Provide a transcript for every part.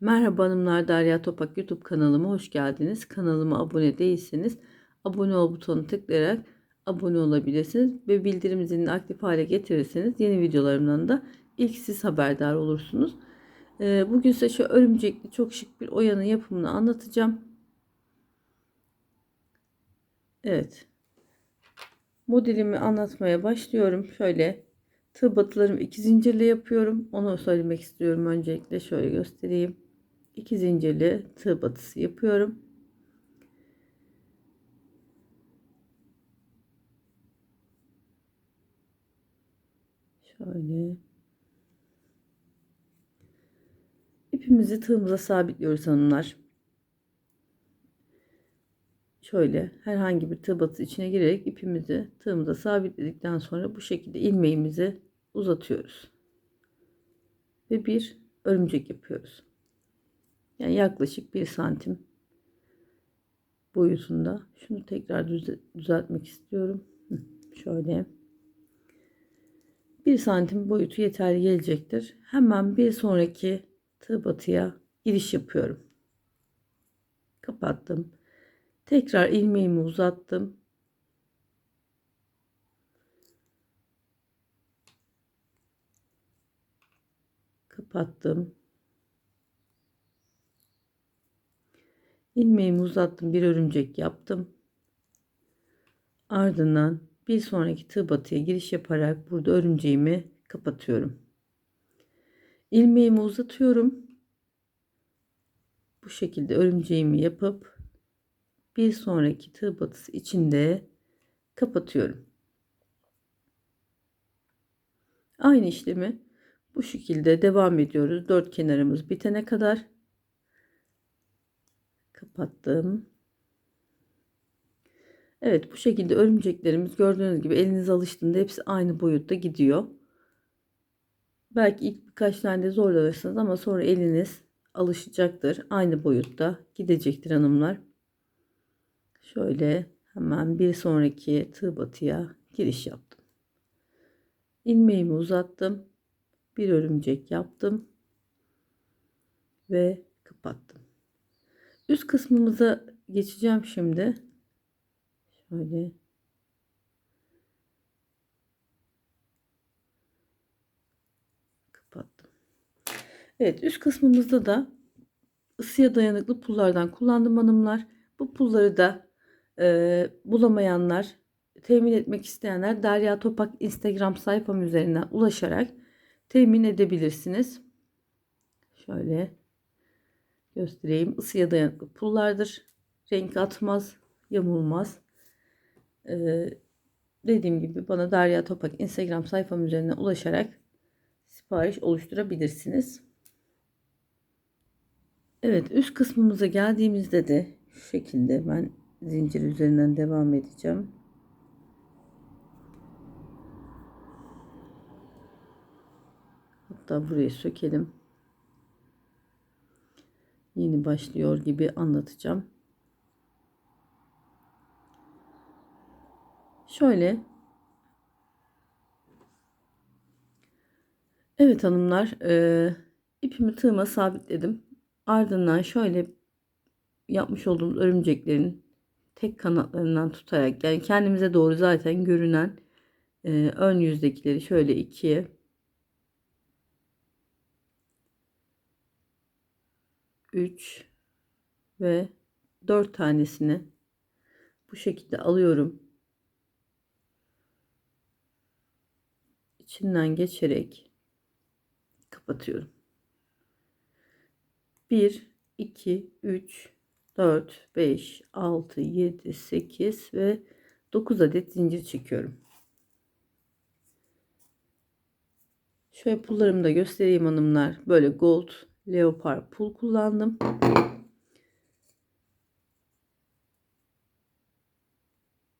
Merhaba hanımlar Derya Topak YouTube kanalıma hoş geldiniz. Kanalıma abone değilseniz abone ol butonuna tıklayarak abone olabilirsiniz ve bildirim zilini aktif hale getirirseniz yeni videolarımdan da ilk siz haberdar olursunuz. Ee, bugün size şu örümcekli çok şık bir oyanın yapımını anlatacağım. Evet. Modelimi anlatmaya başlıyorum. Şöyle tığ batılarımı iki zincirle yapıyorum. Onu söylemek istiyorum öncelikle. Şöyle göstereyim. 2 zincirli tığ batısı yapıyorum. Şöyle ipimizi tığımıza sabitliyoruz hanımlar. Şöyle herhangi bir tığ batısı içine girerek ipimizi tığımıza sabitledikten sonra bu şekilde ilmeğimizi uzatıyoruz. Ve bir örümcek yapıyoruz. Yani yaklaşık bir santim boyutunda. Şunu tekrar düzeltmek istiyorum. Şöyle. Bir santim boyutu yeterli gelecektir. Hemen bir sonraki tığ batıya giriş yapıyorum. Kapattım. Tekrar ilmeğimi uzattım. Kapattım. İlmeğimi uzattım bir örümcek yaptım. Ardından bir sonraki tığ batıya giriş yaparak burada örümceğimi kapatıyorum. İlmeğimi uzatıyorum. Bu şekilde örümceğimi yapıp bir sonraki tığ batısı içinde kapatıyorum. Aynı işlemi bu şekilde devam ediyoruz. Dört kenarımız bitene kadar kapattım. Evet bu şekilde örümceklerimiz gördüğünüz gibi eliniz alıştığında hepsi aynı boyutta gidiyor. Belki ilk birkaç tane zorlanırsınız ama sonra eliniz alışacaktır. Aynı boyutta gidecektir hanımlar. Şöyle hemen bir sonraki tığ batıya giriş yaptım. İlmeğimi uzattım. Bir örümcek yaptım. Ve kapattım. Üst kısmımıza geçeceğim şimdi. Şöyle. Kapattım. Evet üst kısmımızda da ısıya dayanıklı pullardan kullandım hanımlar. Bu pulları da e, bulamayanlar, temin etmek isteyenler Derya Topak Instagram sayfam üzerinden ulaşarak temin edebilirsiniz. Şöyle göstereyim. Isıya dayanıklı pullardır. Renk atmaz, yamulmaz. Ee, dediğim gibi bana Derya Topak Instagram sayfam üzerinden ulaşarak sipariş oluşturabilirsiniz. Evet üst kısmımıza geldiğimizde de şu şekilde ben zincir üzerinden devam edeceğim. Hatta burayı sökelim yeni başlıyor gibi anlatacağım. Şöyle Evet hanımlar e, ipimi tığıma sabitledim. Ardından şöyle yapmış olduğumuz örümceklerin tek kanatlarından tutarak yani kendimize doğru zaten görünen e, ön yüzdekileri şöyle ikiye 3 ve 4 tanesini bu şekilde alıyorum. İçinden geçerek kapatıyorum. 1 2 3 4 5 6 7 8 ve 9 adet zincir çekiyorum. Şöyle pullarımı da göstereyim hanımlar. Böyle gold leopar pul kullandım.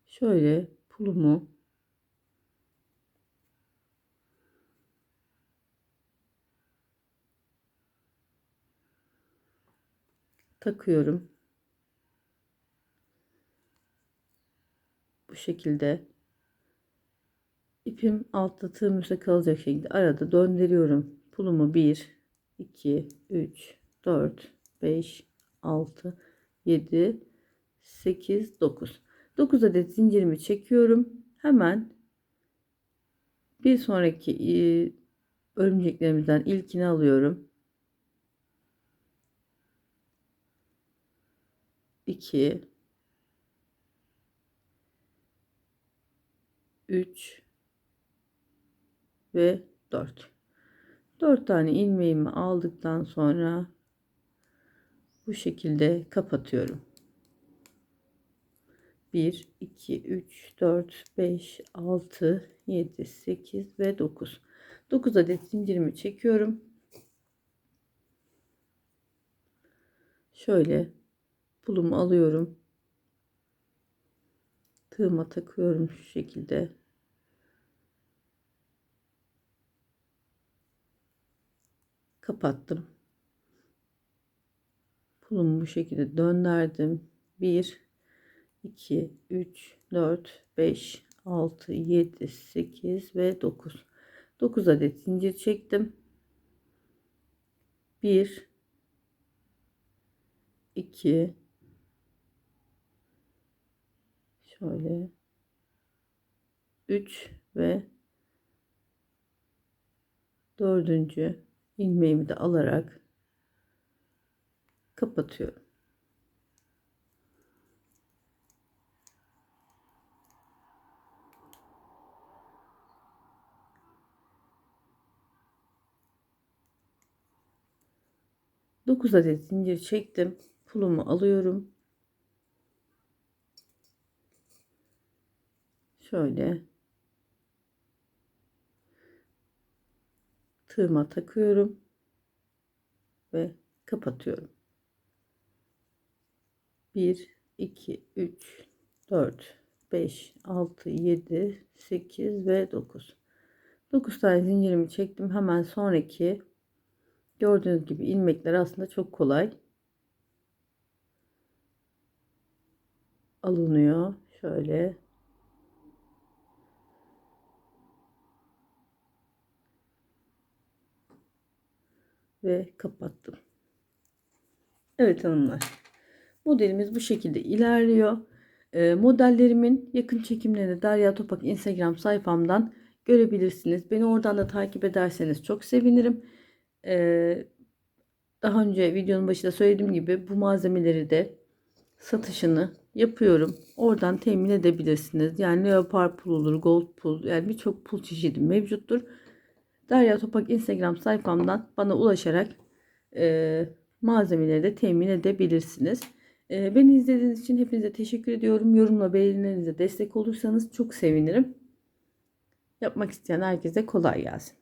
Şöyle pulumu takıyorum. Bu şekilde ipim altta tığım kalacak şekilde arada döndürüyorum. Pulumu bir 2, 3, 4, 5, 6, 7, 8, 9. 9 adet zincirimi çekiyorum. Hemen bir sonraki e, örümceklerimizden ilkini alıyorum. 2 3 ve 4. 4 tane ilmeğimi aldıktan sonra bu şekilde kapatıyorum. 1 2 3 4 5 6 7 8 ve 9. 9 adet zincirimi çekiyorum. Şöyle pulumu alıyorum. Tığıma takıyorum şu şekilde. Kapattım. Pulumu bu şekilde döndürdüm. 1 2 3 4 5 6 7 8 ve 9. 9 adet zincir çektim. 1 2 şöyle 3 ve dördüncü ilmeğimi de alarak kapatıyorum. Dokuz adet zincir çektim. Pulumu alıyorum. Şöyle tığıma takıyorum ve kapatıyorum. 1 2 3 4 5 6 7 8 ve 9 9 tane zincirimi çektim. Hemen sonraki gördüğünüz gibi ilmekler aslında çok kolay. Alınıyor. Şöyle ve kapattım. Evet hanımlar. Modelimiz bu şekilde ilerliyor. Ee, modellerimin yakın çekimlerini Derya Topak Instagram sayfamdan görebilirsiniz. Beni oradan da takip ederseniz çok sevinirim. Ee, daha önce videonun başında söylediğim gibi bu malzemeleri de satışını yapıyorum. Oradan temin edebilirsiniz. Yani leopar pul olur, gold pul yani birçok pul çeşidi mevcuttur. Derya Topak Instagram sayfamdan bana ulaşarak e, malzemeleri de temin edebilirsiniz. E, beni izlediğiniz için hepinize teşekkür ediyorum. Yorumla beğenilerinize destek olursanız çok sevinirim. Yapmak isteyen herkese kolay gelsin.